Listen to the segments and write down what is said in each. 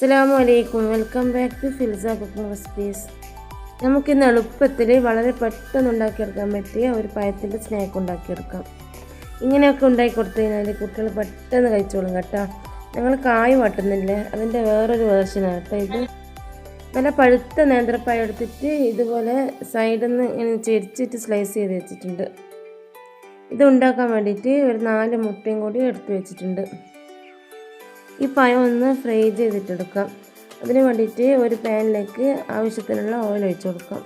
അസ്സലാമു വലൈക്കും welcome back to ഫിൽസ cooking recipes നമുക്കിന്ന് എളുപ്പത്തിൽ വളരെ പെട്ടെന്ന് ഉണ്ടാക്കിയെടുക്കാൻ പറ്റിയ ഒരു പഴത്തിന്റെ സ്നാക്ക് ഉണ്ടാക്കിയെടുക്കാം. ഇങ്ങനെയൊക്കെ ഉണ്ടാക്കി കൊടുത്തു കഴിഞ്ഞാൽ കുട്ടികൾ പെട്ടെന്ന് കഴിച്ചോളും കേട്ടോ. ഞങ്ങൾ കായ് വട്ടുന്നില്ല? അതിന്റെ വേറൊരു വേർഷനാണ് കേട്ടോ ഇത്. നല്ല പഴുത്ത നേന്ത്രപ്പഴം എടുത്തിട്ട് ഇതുപോലെ സൈഡിൽ നിന്ന് ഇങ്ങനെ ചെരിച്ചിട്ട് സ്ലൈസ് ചെയ്ത് വെച്ചിട്ടുണ്ട്. ഇത് ഉണ്ടാക്കാൻ വേണ്ടിയിട്ട് ഒരു നാല് മുട്ടയും കൂടി എടുത്ത് വെച്ചിട്ടുണ്ട്. ഈ പഴം ഒന്ന് ഫ്രൈ ചെയ്തിട്ടെടുക്കാം. അതിന് വേണ്ടിയിട്ട് ഒരു പാനിലേക്ക് ആവശ്യത്തിനുള്ള ഓയിൽ ഒഴിച്ചു കൊടുക്കാം.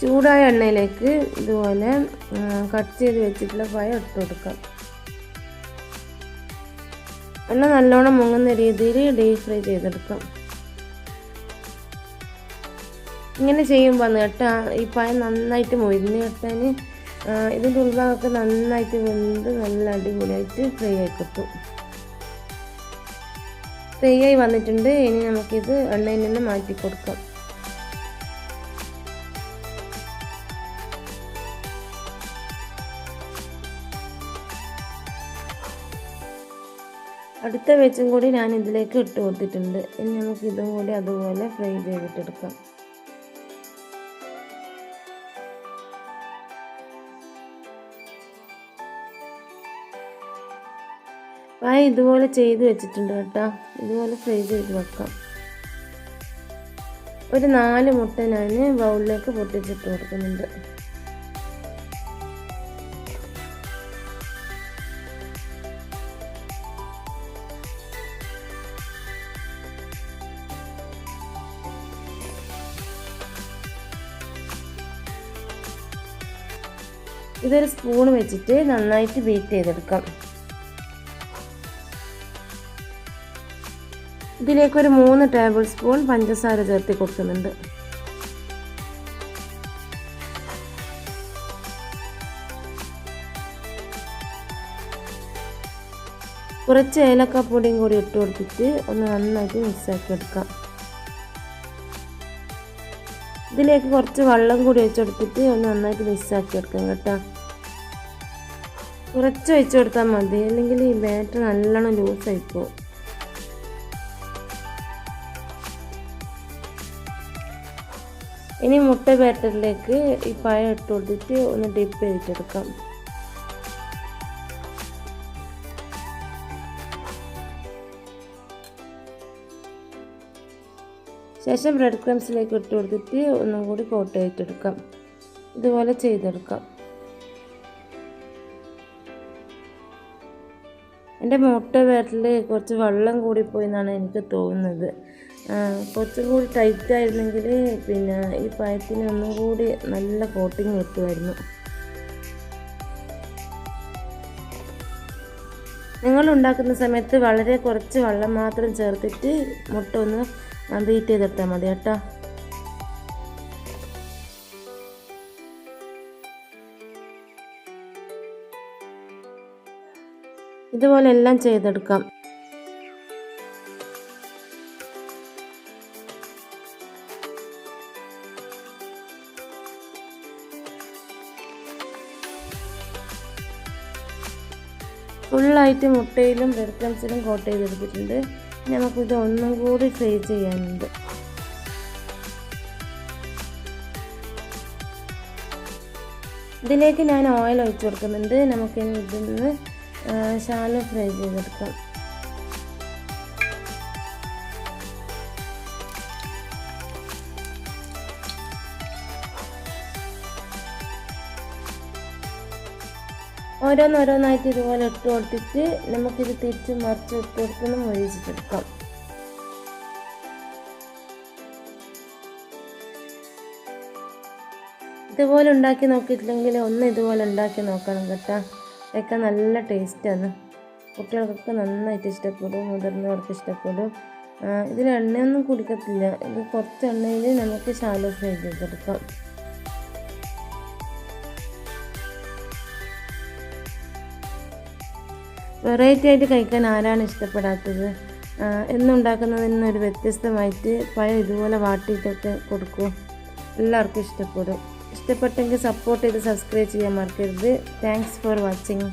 ചൂടായ എണ്ണയിലേക്ക് ഇതുപോലെ കട്ട് ചെയ്ത് വെച്ചിട്ടുള്ള പഴം ഇട്ട് കൊടുക്കാം. എണ്ണ നല്ലോണം മുങ്ങുന്ന രീതിയിൽ ഡീപ് ഫ്രൈ ചെയ്തെടുക്കാം. ഇങ്ങനെ ചെയ്യുമ്പോൾ കേട്ടോ ഈ പഴം നന്നായിട്ട് മൊരിഞ്ഞ് കിട്ടാൻ ഇതിന്റെ ഉൾഭാഗമൊക്കെ നന്നായിട്ട് വെന്ത് നല്ല അടിപൊളിയായിട്ട് ഫ്രൈ ആയി കിട്ടും. ഫ്രൈ ആയി വന്നിട്ടുണ്ട്. ഇനി നമുക്കിത് എണ്ണയിൽ നിന്ന് മാറ്റി കൊടുക്കാം. അടുത്ത വെച്ചും കൂടി ഞാൻ ഇതിലേക്ക് ഇട്ട് കൊടുത്തിട്ടുണ്ട്. ഇനി നമുക്ക് ഇതും കൂടി അതുപോലെ ഫ്രൈ ചെയ്തിട്ടെടുക്കാം. പായ ഇതുപോലെ ചെയ്ത് വെച്ചിട്ടുണ്ട് കേട്ടോ. ഇതുപോലെ ഫ്രൈ ചെയ്ത് വെക്കാം. ഒരു നാല് മുട്ട ഞാൻ ബൗളിലേക്ക് പൊട്ടിച്ചിട്ട് കൊടുക്കുന്നുണ്ട്. ഇതൊരു സ്പൂൺ വെച്ചിട്ട് നന്നായിട്ട് ബീറ്റ് ചെയ്തെടുക്കാം. ഇതിലേക്ക് ഒരു മൂന്ന് ടേബിൾ സ്പൂൺ പഞ്ചസാര ചേർത്ത് കൊടുക്കുന്നുണ്ട് കുറച്ച് ഏലക്കപ്പൊടിയും കൂടി ഇട്ട് കൊടുത്തിട്ട് ഒന്ന് നന്നായിട്ട് മിക്സാക്കി എടുക്കാം. ഇതിലേക്ക് കുറച്ച് വെള്ളം കൂടി വെച്ചെടുത്തിട്ട് ഒന്ന് നന്നായിട്ട് മിക്സാക്കി എടുക്കാം കേട്ടോ. കുറച്ച് ഒഴിച്ചു കൊടുത്താൽ മതി. അല്ലെങ്കിൽ ഈ ബാറ്റർ നല്ലോണം ലൂസായി ഇനി മുട്ട ബാറ്ററിലേക്ക് ഈ പഴം ഇട്ട് കൊടുത്തിട്ട് ഒന്ന് ഡിപ്പ് ചെയ്തിട്ടെടുക്കാം. ശേഷം ബ്രെഡ് ക്രംസിലേക്ക് ഇട്ട് കൊടുത്തിട്ട് ഒന്നും കൂടി കോട്ട് ചെയ്തെടുക്കാം ഇതുപോലെ ചെയ്തെടുക്കാം. എന്റെ മുട്ട വരൽ കുറച്ച് വെള്ളം കൂടിപ്പോയി എന്നാണ് എനിക്ക് തോന്നുന്നത്. കുറച്ചും കൂടി ടൈറ്റ് ആയിരുന്നെങ്കിൽ പിന്നെ ഈ പഴത്തിന് ഒന്നും കൂടി നല്ല കോട്ടിങ് കിട്ടുമായിരുന്നു. നിങ്ങൾ ഉണ്ടാക്കുന്ന സമയത്ത് വളരെ കുറച്ച് വെള്ളം മാത്രം ചേർത്തിട്ട് മുട്ട ഒന്ന് ബീറ്റ് ചെയ്തെടുത്താൽ മതി കേട്ടോ. ഇതുപോലെ എല്ലാം ചെയ്തെടുക്കാം. ഫുള്ളായിട്ട് മുട്ടയിലും ബ്രെഡ് ക്രംസിലും കോട്ട് ചെയ്തെടുത്തിട്ടുണ്ട് നമുക്കിത് ഒന്നും കൂടി ഫ്രൈ ചെയ്യാനുണ്ട്. ഇതിലേക്ക് ഞാൻ ഓയിൽ ഒഴിച്ചു കൊടുക്കുന്നുണ്ട്. നമുക്ക് ഇതിൽ നിന്ന് ശാലോ ഫ്രൈ ചെയ്തെടുക്കാം. ഓരോന്നോരോന്നായിട്ട് ഇതുപോലെ ഇട്ട് കൊടുത്തിട്ട് നമുക്കിത് തിരിച്ച് മറിച്ച് ഇട്ട് കൊടുത്തൊന്ന് മൊഴിച്ചിട്ടെടുക്കാം ഇതുപോലെ ഉണ്ടാക്കി നോക്കിയിട്ടില്ലെങ്കിൽ ഒന്ന് ഇതുപോലെ ഉണ്ടാക്കി നോക്കണം കേട്ടോ. അതൊക്കെ നല്ല ടേസ്റ്റാണ്. കുട്ടികൾക്കൊക്കെ നന്നായിട്ട് ഇഷ്ടപ്പെടും മുതിർന്നവർക്ക് ഇഷ്ടപ്പെടും. ഇതിൽ എണ്ണയൊന്നും കുടിക്കത്തില്ല. ഇത് കുറച്ച് എണ്ണയിൽ നമുക്ക് ശാലോ ഫ്രൈ ചെയ്തെടുക്കാം വെറൈറ്റി ആയിട്ട് കഴിക്കാൻ ആരാണ് ഇഷ്ടപ്പെടാത്തത്? എന്നുണ്ടാക്കുന്നതിൽ നിന്നൊരു വ്യത്യസ്തമായിട്ട് പഴം ഇതുപോലെ വാട്ടിയിട്ടൊക്കെ കൊടുക്കും. എല്ലാവർക്കും ഇഷ്ടപ്പെടും. ഇഷ്ടപ്പെട്ടെങ്കിൽ സപ്പോർട്ട് ചെയ്ത് സബ്സ്ക്രൈബ് ചെയ്യാൻ മറക്കരുത്. Thanks for watching